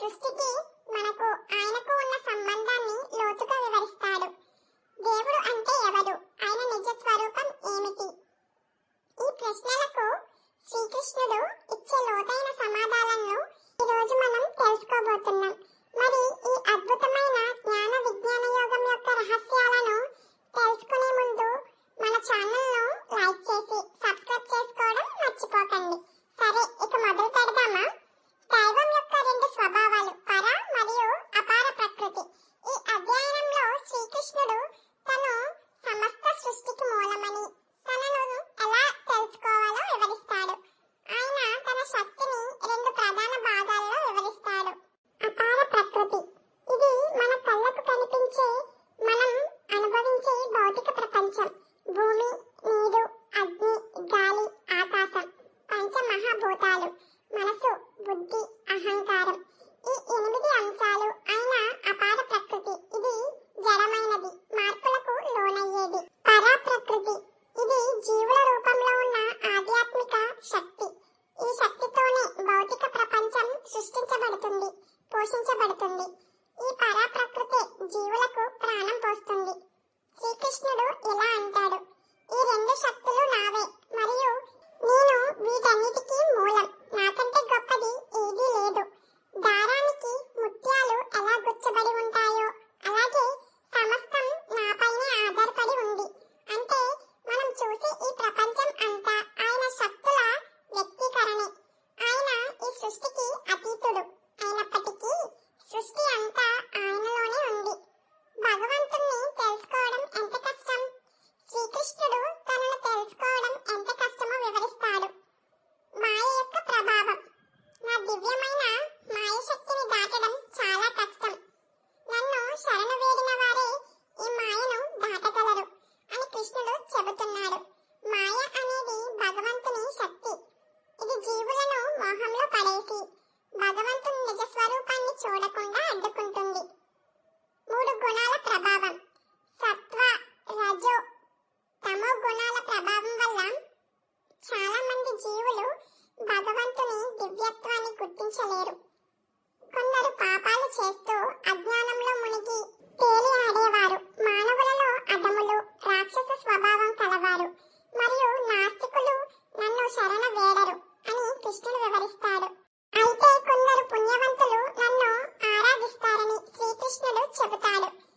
సృష్టికి మనకు ఆయనకు ఉన్న సంబంధాన్ని లోతుగా వివరిస్తాడు. దేవుడు అంటే ఎవరు? ఆయన నిజ స్వరూపం ఏమిటి? ఈ ప్రశ్నలకు శ్రీకృష్ణుడు ఇచ్చే లోతైన సమాధానాలను ఈ రోజు మనం తెలుసుకోబోతున్నాం. మరి ఈ అద్భుతమైన జ్ఞాన విజ్ఞాన యోగం యొక్క రహస్యాలను తెలుసుకునే ముందు మన ఛానల్ను లైక్ చేసి సబ్స్క్రైబ్ పంచం. భూమి నీరు అగ్ని గాలి ఆకాశం. పంచమహాభూతాలు. మనసు బుద్ధి అహంకారం. ఈ ఎనిమిది అంశాలు అయిన అపార ప్రకృతి. ఇది జడమైనది. మార్పులకు లోనయ్యేది. పరా ప్రకృతి ఇది జీవుల రూపంలో ఉన్న ఆధ్యాత్మిక శక్తి. ఈ శక్తితోనే భౌతిక ప్రపంచం సృష్టించబడుతుంది పోషించబడుతుంది. ఈ పరా ప్రకృతి జీవులకు 組織的アティトゥド。大的。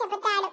చెబుతాడు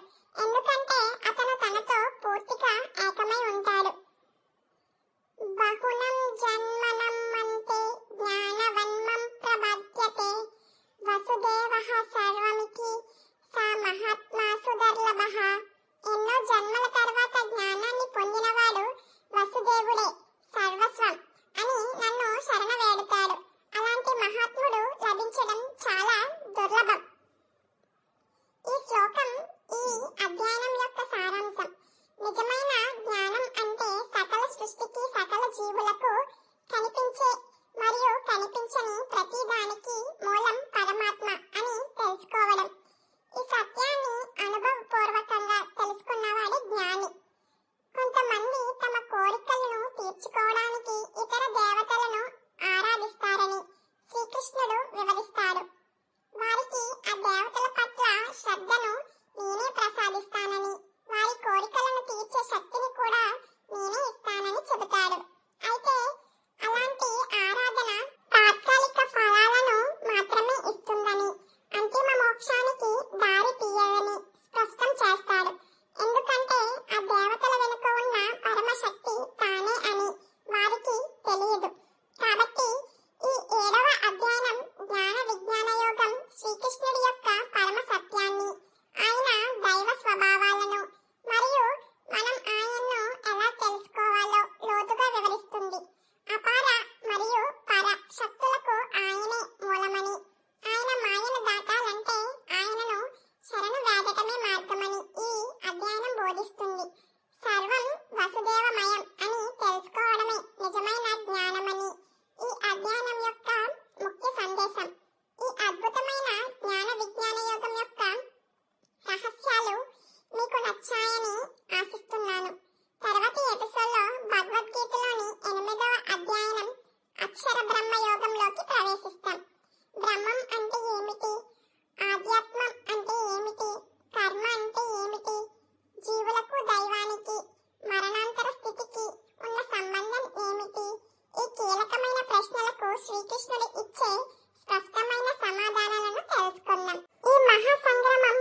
శ్రీకృష్ణుడు ఇచ్చే స్పష్టమైన సమాధానాలను తెలుసుకుందాం. ఈ మహా సంగ్రామం